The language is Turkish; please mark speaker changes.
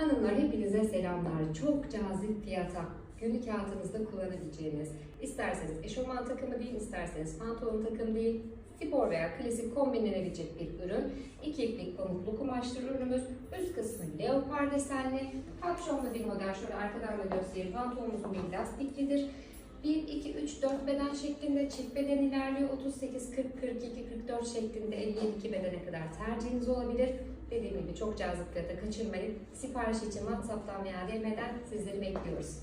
Speaker 1: Hanımlar hepinize selamlar. Çok cazip fiyata günlük hayatınızda kullanabileceğiniz, isterseniz eşofman takımı değil, isterseniz pantolon takımı değil, spor veya klasik kombinlenebilecek bir ürün. İki iplik pamuklu kumaşlı ürünümüz. Üst kısmı leopar desenli. Kapşonlu bir model. Şöyle arkadan da göstereyim. Pantolonumuzun bir lastiklidir. 1, 2, 3, 4 beden şeklinde çift beden ilerliyor. 38, 40, 42, 44 şeklinde 52 bedene kadar tercihiniz olabilir. Dediğim gibi çok cazip fiyata kaçırmayın. Sipariş için WhatsApp'tan veya DM'den sizleri bekliyoruz.